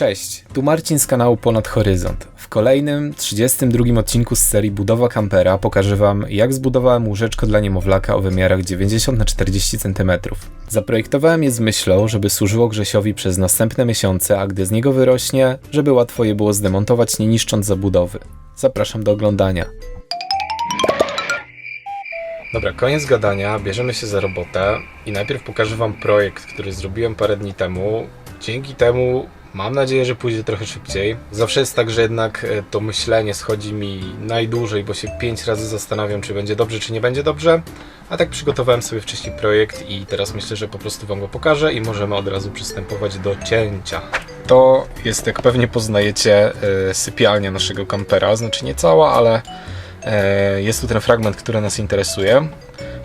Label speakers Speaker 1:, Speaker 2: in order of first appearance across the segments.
Speaker 1: Cześć, tu Marcin z kanału Ponad Horyzont. W kolejnym, 32 odcinku z serii Budowa Kampera pokażę Wam, jak zbudowałem łóżeczko dla niemowlaka o wymiarach 90 na 40 cm. Zaprojektowałem je z myślą, żeby służyło Grzesiowi przez następne miesiące, a gdy z niego wyrośnie, żeby łatwo je było zdemontować nie niszcząc zabudowy. Zapraszam do oglądania. Dobra, koniec gadania, bierzemy się za robotę i najpierw pokażę Wam projekt, który zrobiłem parę dni temu. Dzięki temu mam nadzieję, że pójdzie trochę szybciej. Zawsze jest tak, że jednak e, to myślenie schodzi mi najdłużej, bo się pięć razy zastanawiam, czy będzie dobrze, czy nie będzie dobrze. A tak przygotowałem sobie wcześniej projekt i teraz myślę, że po prostu Wam go pokażę i możemy od razu przystępować do cięcia. To jest, jak pewnie poznajecie, e, sypialnia naszego kampera. Znaczy nie cała, ale E, Jest tu ten fragment, który nas interesuje,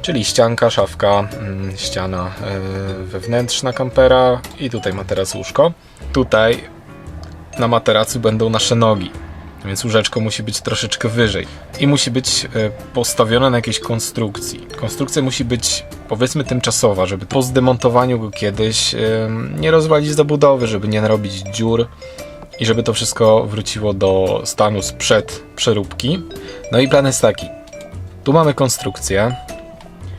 Speaker 1: czyli ścianka, szafka, mm, ściana wewnętrzna kampera i tutaj materac łóżko. Tutaj na materacu będą nasze nogi, więc łóżeczko musi być troszeczkę wyżej i musi być e, postawione na jakiejś konstrukcji. Konstrukcja musi być powiedzmy tymczasowa, żeby po zdemontowaniu go kiedyś e, nie rozwalić zabudowy, żeby nie narobić dziur i żeby to wszystko wróciło do stanu sprzed przeróbki. No i plan jest taki. Tu mamy konstrukcję,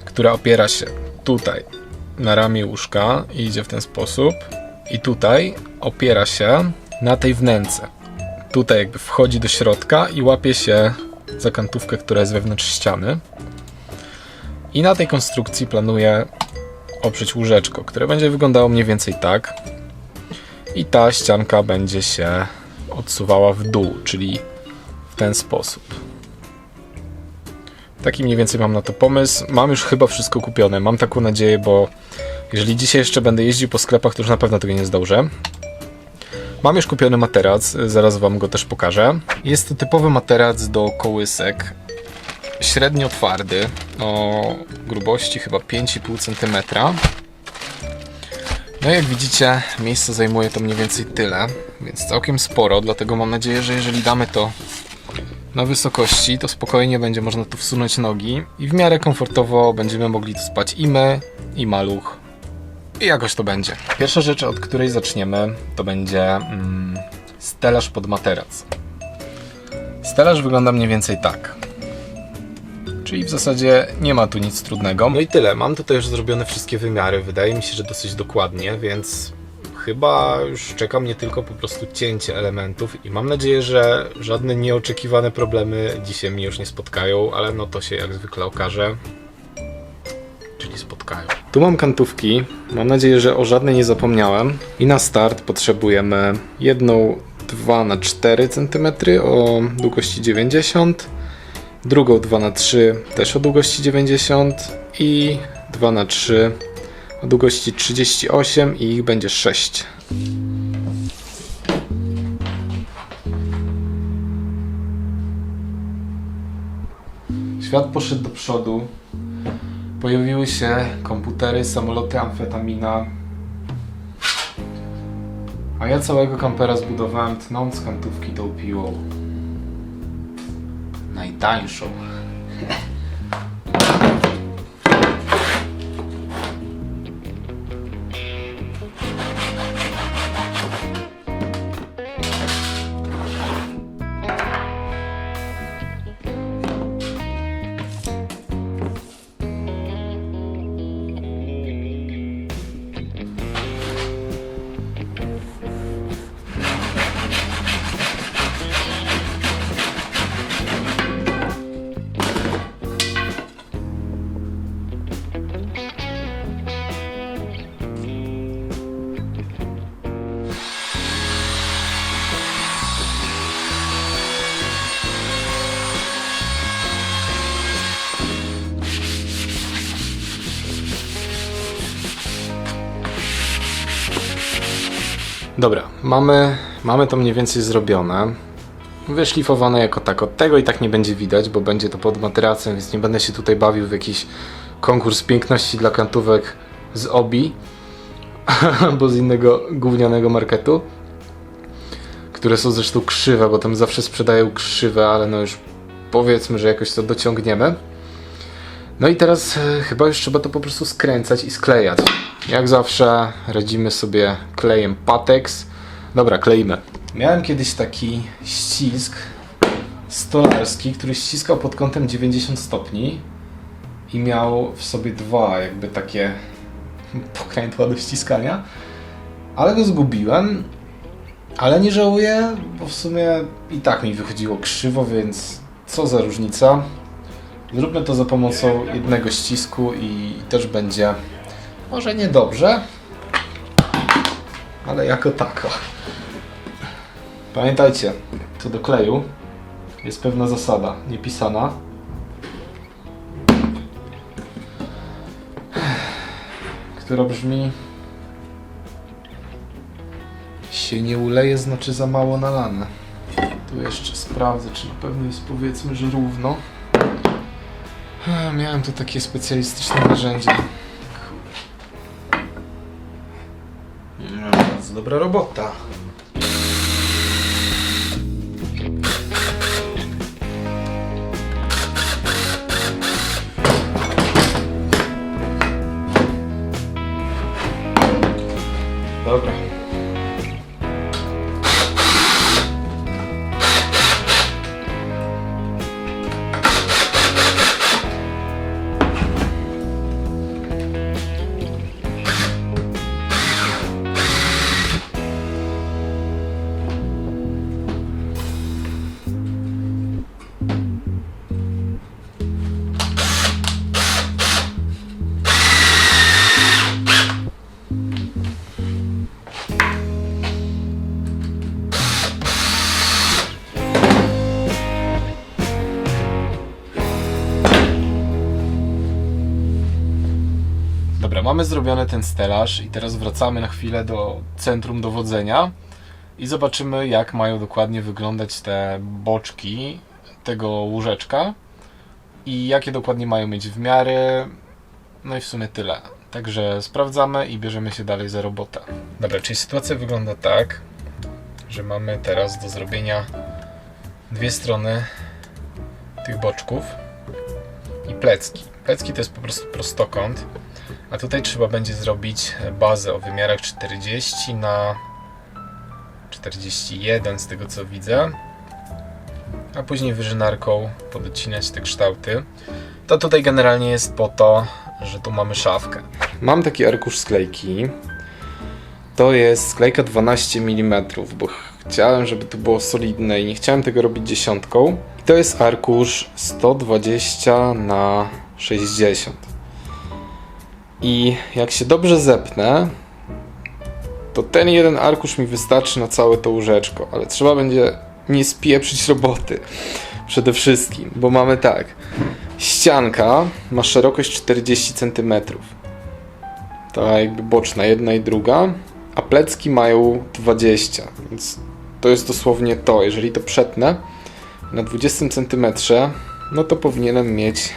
Speaker 1: która opiera się tutaj na ramię łóżka i idzie w ten sposób. I tutaj opiera się na tej wnęce. Tutaj jakby wchodzi do środka i łapie się za kantówkę, która jest wewnątrz ściany. I na tej konstrukcji planuję oprzeć łóżeczko, które będzie wyglądało mniej więcej tak i ta ścianka będzie się odsuwała w dół, czyli w ten sposób. Taki mniej więcej mam na to pomysł. Mam już chyba wszystko kupione. Mam taką nadzieję, bo jeżeli dzisiaj jeszcze będę jeździł po sklepach, to już na pewno tego nie zdążę. Mam już kupiony materac, zaraz wam go też pokażę. Jest to typowy materac do kołysek. Średnio twardy, o grubości chyba 5,5 cm. No jak widzicie, miejsce zajmuje to mniej więcej tyle, więc całkiem sporo, dlatego mam nadzieję, że jeżeli damy to na wysokości, to spokojnie będzie można tu wsunąć nogi i w miarę komfortowo będziemy mogli tu spać i my, i maluch. I jakoś to będzie. Pierwsza rzecz, od której zaczniemy, to będzie mm, stelaż pod materac. Stelaż wygląda mniej więcej tak. Czyli w zasadzie nie ma tu nic trudnego. No i tyle. Mam tutaj już zrobione wszystkie wymiary. Wydaje mi się, że dosyć dokładnie, więc chyba już czeka mnie tylko po prostu cięcie elementów i mam nadzieję, że żadne nieoczekiwane problemy dzisiaj mnie już nie spotkają, ale no to się jak zwykle okaże. Czyli spotkają. Tu mam kantówki. Mam nadzieję, że o żadnej nie zapomniałem. I na start potrzebujemy jedną 2 na 4 cm o długości 90 drugą 2 na 3 też o długości 90 i 2 na 3 o długości 38 i ich będzie 6. Świat poszedł do przodu. Pojawiły się komputery, samoloty, amfetamina. A ja całego kampera zbudowałem tnąc kantówki tą piłą najtańszą. mamy, mamy to mniej więcej zrobione. Wyszlifowane jako tak. Od tego i tak nie będzie widać, bo będzie to pod materacem, więc nie będę się tutaj bawił w jakiś konkurs piękności dla kantówek z Obi albo z innego gównianego marketu, które są zresztą krzywe, bo tam zawsze sprzedają krzywe, ale no już powiedzmy, że jakoś to dociągniemy. No i teraz e, chyba już trzeba to po prostu skręcać i sklejać. Jak zawsze radzimy sobie klejem Patex. Dobra, kleimy. Miałem kiedyś taki ścisk stolarski, który ściskał pod kątem 90 stopni i miał w sobie dwa jakby takie pokrętła do ściskania, ale go zgubiłem, ale nie żałuję, bo w sumie i tak mi wychodziło krzywo, więc co za różnica. Zróbmy to za pomocą jednego ścisku i też będzie może niedobrze, ale jako tako. Pamiętajcie, co do kleju jest pewna zasada, niepisana. Która brzmi się nie uleje, znaczy za mało nalane. Tu jeszcze sprawdzę, czy na pewno jest powiedzmy, że równo. Miałem tu takie specjalistyczne narzędzie. Kur- bardzo dobra robota. Mamy zrobiony ten stelaż i teraz wracamy na chwilę do centrum dowodzenia i zobaczymy jak mają dokładnie wyglądać te boczki tego łóżeczka i jakie dokładnie mają mieć wymiary. No i w sumie tyle. Także sprawdzamy i bierzemy się dalej za robotę. Dobra, czyli sytuacja wygląda tak, że mamy teraz do zrobienia dwie strony tych boczków i plecki. Plecki to jest po prostu prostokąt. A tutaj trzeba będzie zrobić bazę o wymiarach 40 na 41 z tego co widzę. A później wyżynarką podcinać te kształty. To tutaj generalnie jest po to, że tu mamy szafkę. Mam taki arkusz sklejki. To jest sklejka 12 mm, bo chciałem, żeby to było solidne i nie chciałem tego robić dziesiątką. I to jest arkusz 120 na 60. I jak się dobrze zepnę, to ten jeden arkusz mi wystarczy na całe to łóżeczko, ale trzeba będzie nie spieprzyć roboty. Przede wszystkim, bo mamy tak. Ścianka ma szerokość 40 cm. Ta jakby boczna, jedna i druga, a plecki mają 20, więc to jest dosłownie to. Jeżeli to przetnę na 20 cm, no to powinienem mieć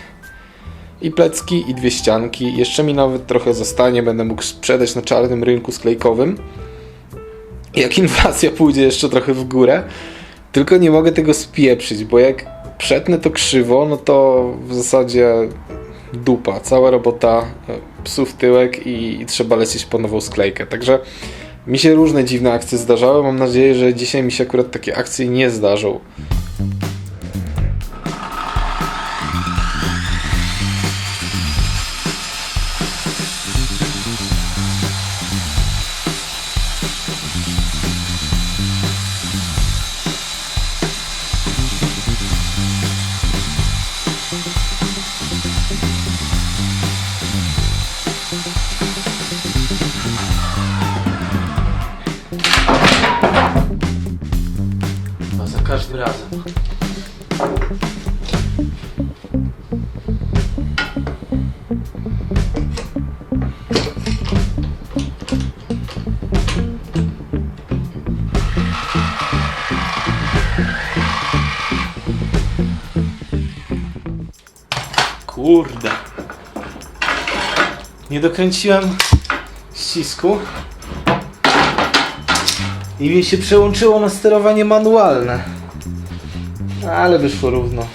Speaker 1: i plecki, i dwie ścianki. Jeszcze mi nawet trochę zostanie, będę mógł sprzedać na czarnym rynku sklejkowym. Jak inflacja pójdzie jeszcze trochę w górę, tylko nie mogę tego spieprzyć, bo jak przetnę to krzywo, no to w zasadzie dupa. Cała robota e, psu w tyłek i, i trzeba lecieć po nową sklejkę. Także mi się różne dziwne akcje zdarzały. Mam nadzieję, że dzisiaj mi się akurat takie akcje nie zdarzą. Kurde. Nie dokręciłem ścisku. I mi się przełączyło na sterowanie manualne. Ale wyszło równo.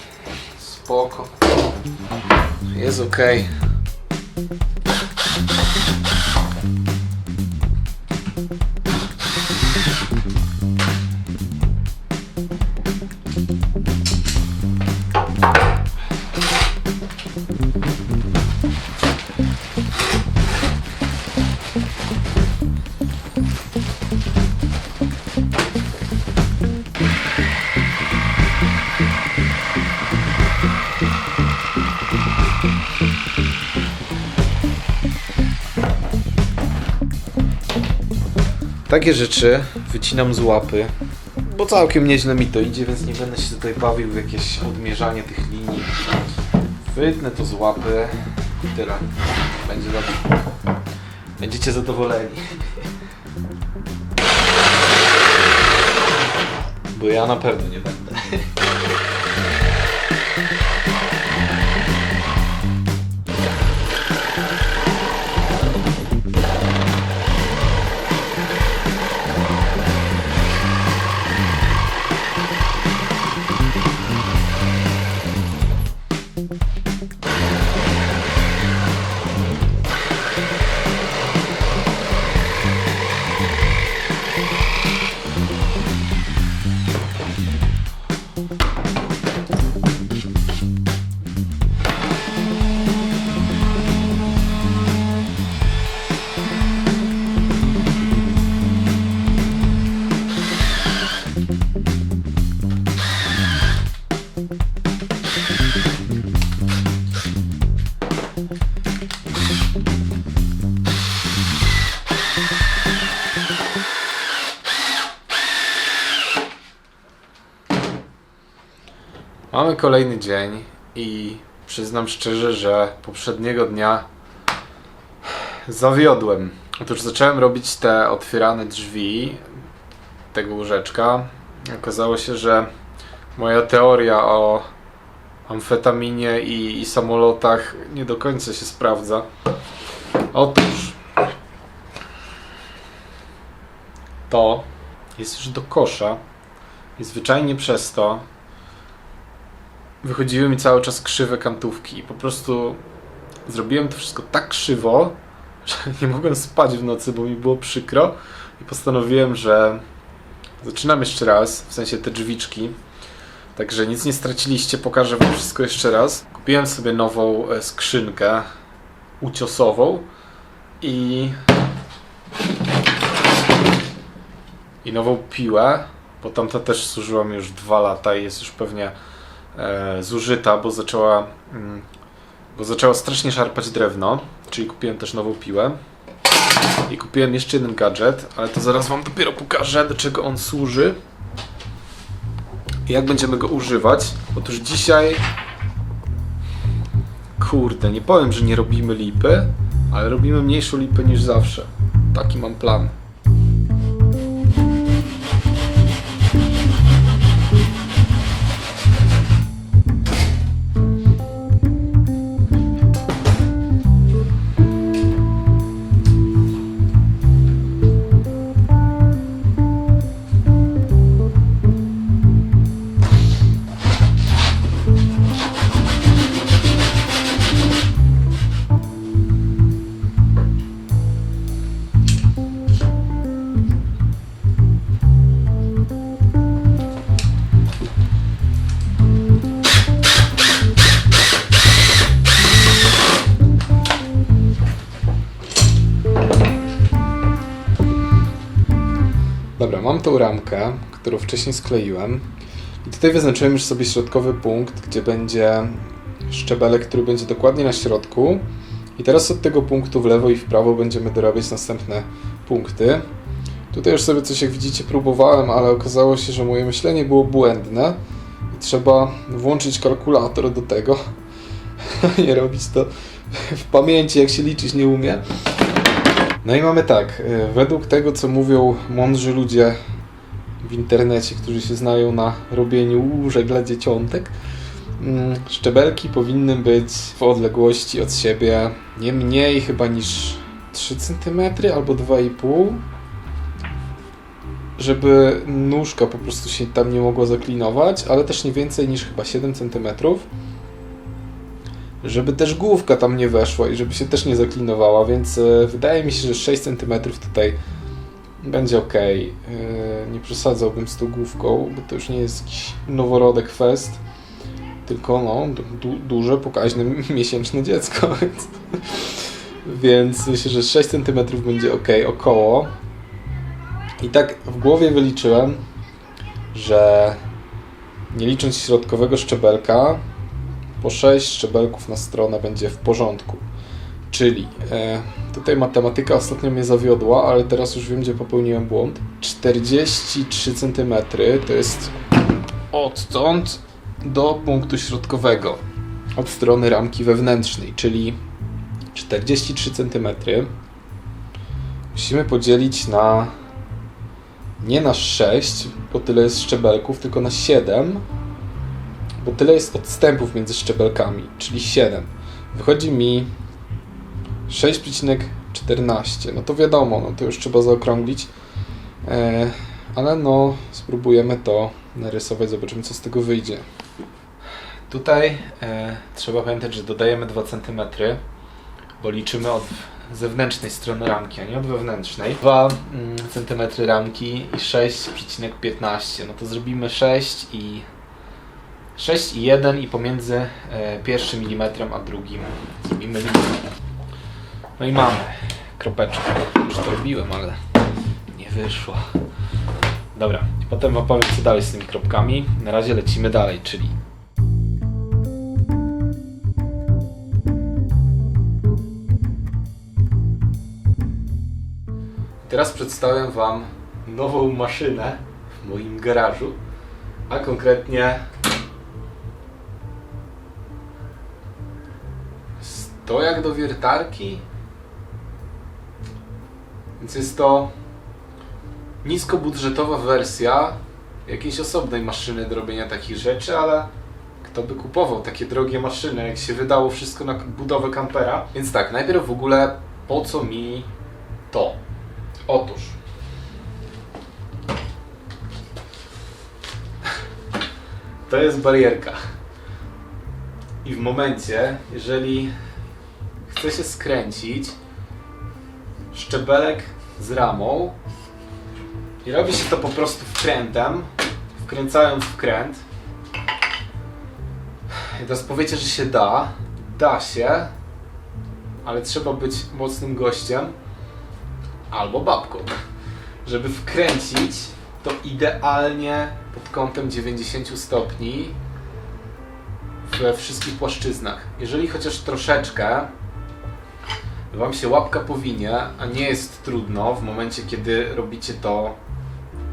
Speaker 1: Spoko. Jest ok. Takie rzeczy wycinam z łapy, bo całkiem nieźle mi to idzie, więc nie będę się tutaj bawił w jakieś odmierzanie tych linii. Wytnę to z łapy i tyle. Będzie dobrze. Będziecie zadowoleni. Bo ja na pewno nie będę. Mamy kolejny dzień i przyznam szczerze, że poprzedniego dnia zawiodłem. Otóż zacząłem robić te otwierane drzwi tego łóżeczka. Okazało się, że moja teoria o amfetaminie i, i samolotach nie do końca się sprawdza. Otóż to jest już do kosza i zwyczajnie przez to wychodziły mi cały czas krzywe kantówki po prostu zrobiłem to wszystko tak krzywo, że nie mogłem spać w nocy, bo mi było przykro i postanowiłem, że zaczynam jeszcze raz, w sensie te drzwiczki. Także nic nie straciliście, pokażę wam wszystko jeszcze raz. Kupiłem sobie nową e, skrzynkę uciosową i i nową piłę, bo tamta też służyła mi już dwa lata i jest już pewnie zużyta, bo zaczęła, mm, bo zaczęła strasznie szarpać drewno, czyli kupiłem też nową piłę. I kupiłem jeszcze jeden gadżet, ale to zaraz Wam dopiero pokażę, do czego on służy i jak będziemy go używać. Otóż dzisiaj, kurde, nie powiem, że nie robimy lipy, ale robimy mniejszą lipę niż zawsze. Taki mam plan. Ramkę, którą wcześniej skleiłem. I tutaj wyznaczyłem już sobie środkowy punkt, gdzie będzie szczebelek, który będzie dokładnie na środku. I teraz od tego punktu w lewo i w prawo będziemy dorabiać następne punkty. Tutaj już sobie coś, jak widzicie, próbowałem, ale okazało się, że moje myślenie było błędne. I trzeba włączyć kalkulator do tego. nie robić to w pamięci, jak się liczyć nie umie. No i mamy tak, y, według tego co mówią mądrzy ludzie internecie, którzy się znają na robieniu łóżek dla dzieciątek, mm, szczebelki powinny być w odległości od siebie nie mniej chyba niż 3 cm albo 2,5 żeby nóżka po prostu się tam nie mogła zaklinować, ale też nie więcej niż chyba 7 cm żeby też główka tam nie weszła i żeby się też nie zaklinowała, więc e, wydaje mi się, że 6 cm tutaj będzie ok. E, nie przesadzałbym z tą główką, bo to już nie jest jakiś noworodek fest, tylko no, du duże, pokaźne, miesięczne dziecko, więc, myślę, że 6 cm będzie ok, około. I tak w głowie wyliczyłem, że nie licząc środkowego szczebelka, po 6 szczebelków na stronę będzie w porządku. Czyli e, Tutaj matematyka ostatnio mnie zawiodła, ale teraz już wiem, gdzie popełniłem błąd. 43 cm to jest odtąd do punktu środkowego od strony ramki wewnętrznej, czyli 43 cm musimy podzielić na nie na 6, bo tyle jest szczebelków, tylko na 7, bo tyle jest odstępów między szczebelkami, czyli 7. Wychodzi mi 6,14. No to wiadomo, no to już trzeba zaokrąglić. E, ale no, spróbujemy to narysować, zobaczymy co z tego wyjdzie. Tutaj e, trzeba pamiętać, że dodajemy 2 cm, bo liczymy od zewnętrznej strony ramki, a nie od wewnętrznej. 2 mm, cm ramki i 6,15. No to zrobimy 6 i 6 i 1 i pomiędzy e, pierwszym milimetrem a drugim zrobimy linię. No i mamy kropeczkę. Już to robiłem, ale nie wyszło. Dobra, potem opowiem co dalej z tymi kropkami. Na razie lecimy dalej, czyli Teraz przedstawiam Wam nową maszynę w moim garażu, a konkretnie stojak do wiertarki. Więc jest to niskobudżetowa wersja jakiejś osobnej maszyny do robienia takich rzeczy, ale kto by kupował takie drogie maszyny, jak się wydało wszystko na budowę kampera. Więc tak, najpierw w ogóle po co mi to? Otóż to jest barierka. I w momencie, jeżeli chce się skręcić szczebelek z ramą i robi się to po prostu wkrętem, wkręcając wkręt. I teraz powiecie, że się da. Da się, ale trzeba być mocnym gościem albo babką, żeby wkręcić to idealnie pod kątem 90 stopni we wszystkich płaszczyznach. Jeżeli chociaż troszeczkę Wam się łapka powinie, a nie jest trudno w momencie, kiedy robicie to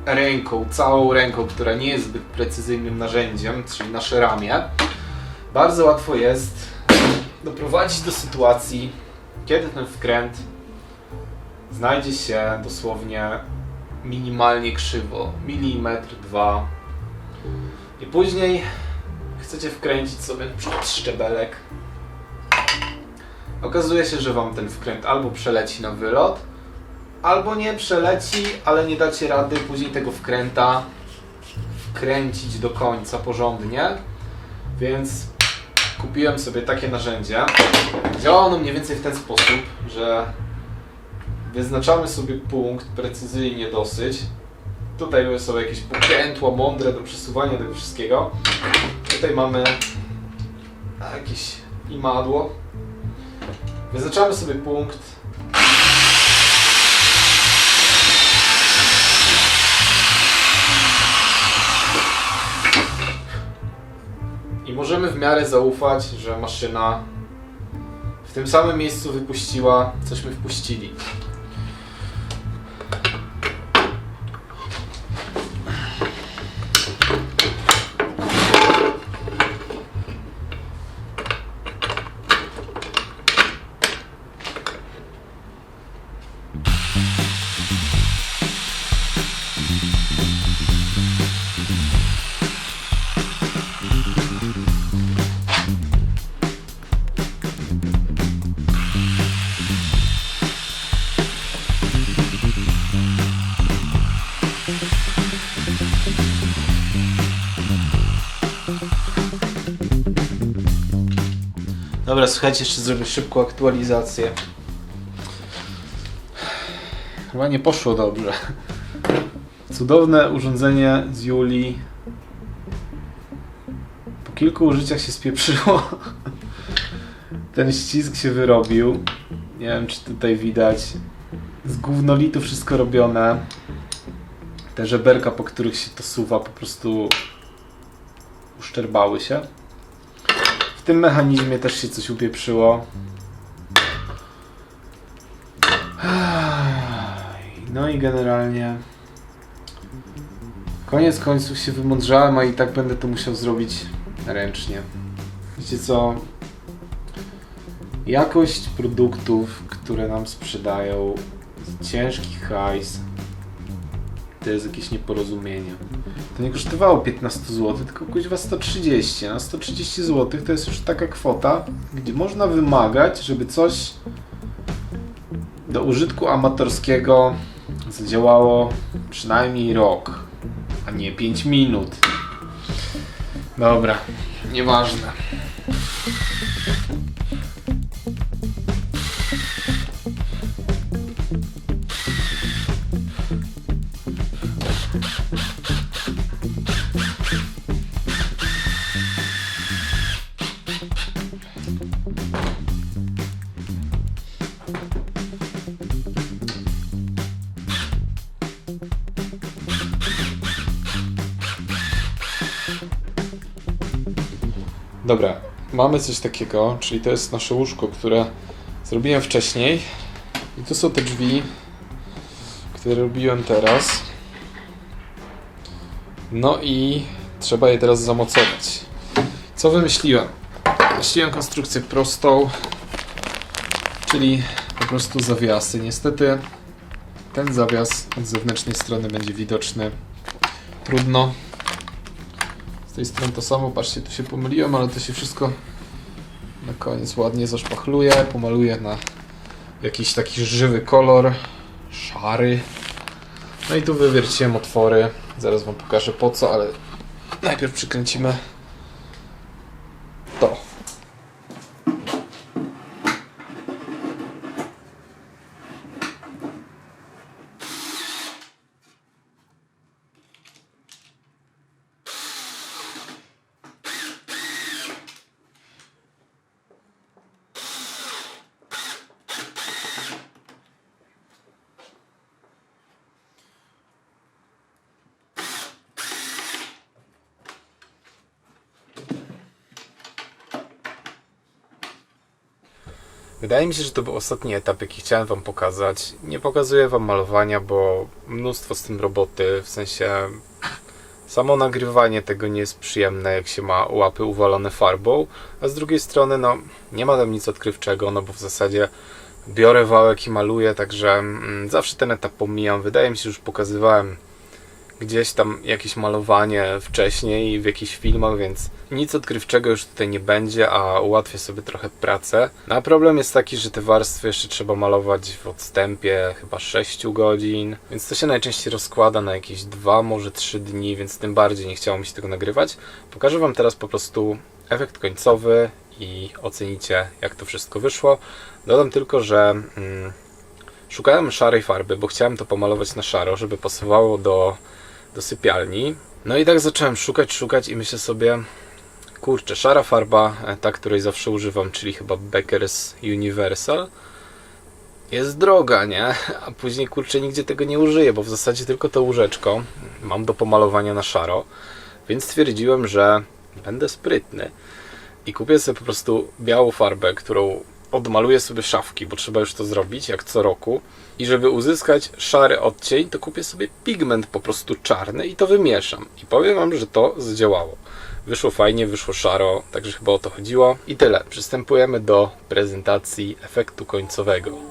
Speaker 1: ręką, całą ręką, która nie jest zbyt precyzyjnym narzędziem, czyli nasze ramię, bardzo łatwo jest doprowadzić do sytuacji, kiedy ten wkręt znajdzie się dosłownie minimalnie krzywo, milimetr, dwa. I później chcecie wkręcić sobie przed szczebelek. Okazuje się, że wam ten wkręt albo przeleci na wylot, albo nie przeleci, ale nie dacie rady później tego wkręta wkręcić do końca porządnie. Więc kupiłem sobie takie narzędzie. Działa ono mniej więcej w ten sposób, że wyznaczamy sobie punkt precyzyjnie dosyć. Tutaj są jakieś pokrętła mądre do przesuwania tego wszystkiego. Tutaj mamy jakieś imadło. Wyznaczamy sobie punkt. I możemy w miarę zaufać, że maszyna w tym samym miejscu wypuściła, cośmy wpuścili. Słuchajcie, jeszcze zrobię szybką aktualizację. Chyba nie poszło dobrze. Cudowne urządzenie z Julii. Po kilku użyciach się spieprzyło. Ten ścisk się wyrobił. Nie wiem, czy tutaj widać. Z gównolitu wszystko robione. Te żeberka, po których się to suwa, po prostu uszczerbały się. Tym mechanizmie też się coś upieprzyło. No i generalnie koniec końców się wymądrzałem, a i tak będę to musiał zrobić ręcznie. Wiecie co? Jakość produktów, które nam sprzedają, ciężki hajs, to jest jakieś nieporozumienie. To nie kosztowało 15 zł, tylko kuźwa 130. Na 130 zł to jest już taka kwota, gdzie można wymagać, żeby coś do użytku amatorskiego zadziałało przynajmniej rok, a nie 5 minut. Dobra, nieważne. Dobra, mamy coś takiego, czyli to jest nasze łóżko, które zrobiłem wcześniej. I to są te drzwi, które robiłem teraz. No i trzeba je teraz zamocować. Co wymyśliłem? Wymyśliłem konstrukcję prostą, czyli po prostu zawiasy. Niestety ten zawias od zewnętrznej strony będzie widoczny. Trudno. Z tej strony to samo, patrzcie, tu się pomyliłem, ale to się wszystko na koniec ładnie zaszpachluje, pomaluję na jakiś taki żywy kolor, szary. No i tu wywierciłem otwory, zaraz wam pokażę po co, ale najpierw przykręcimy to. Wydaje mi się, że to był ostatni etap, jaki chciałem Wam pokazać. Nie pokazuję Wam malowania, bo mnóstwo z tym roboty, w sensie samo nagrywanie tego nie jest przyjemne, jak się ma łapy uwalone farbą, a z drugiej strony, no, nie ma tam nic odkrywczego, no bo w zasadzie biorę wałek i maluję, także mm, zawsze ten etap pomijam. Wydaje mi się, że już pokazywałem gdzieś tam jakieś malowanie wcześniej w jakichś filmach, więc nic odkrywczego już tutaj nie będzie, a ułatwię sobie trochę pracę. No a problem jest taki, że te warstwy jeszcze trzeba malować w odstępie chyba 6 godzin, więc to się najczęściej rozkłada na jakieś 2, może 3 dni, więc tym bardziej nie chciało mi się tego nagrywać. Pokażę Wam teraz po prostu efekt końcowy i ocenicie jak to wszystko wyszło. Dodam tylko, że mm, szukałem szarej farby, bo chciałem to pomalować na szaro, żeby pasowało do do sypialni. No i tak zacząłem szukać, szukać i myślę sobie, kurczę, szara farba, e, ta, której zawsze używam, czyli chyba Becker's Universal, jest droga, nie? A później, kurczę, nigdzie tego nie użyję, bo w zasadzie tylko to łóżeczko mam do pomalowania na szaro, więc stwierdziłem, że będę sprytny i kupię sobie po prostu białą farbę, którą odmaluję sobie szafki, bo trzeba już to zrobić, jak co roku. I żeby uzyskać szary odcień, to kupię sobie pigment po prostu czarny i to wymieszam. I powiem Wam, że to zadziałało. Wyszło fajnie, wyszło szaro, także chyba o to chodziło. I tyle. Przystępujemy do prezentacji efektu końcowego.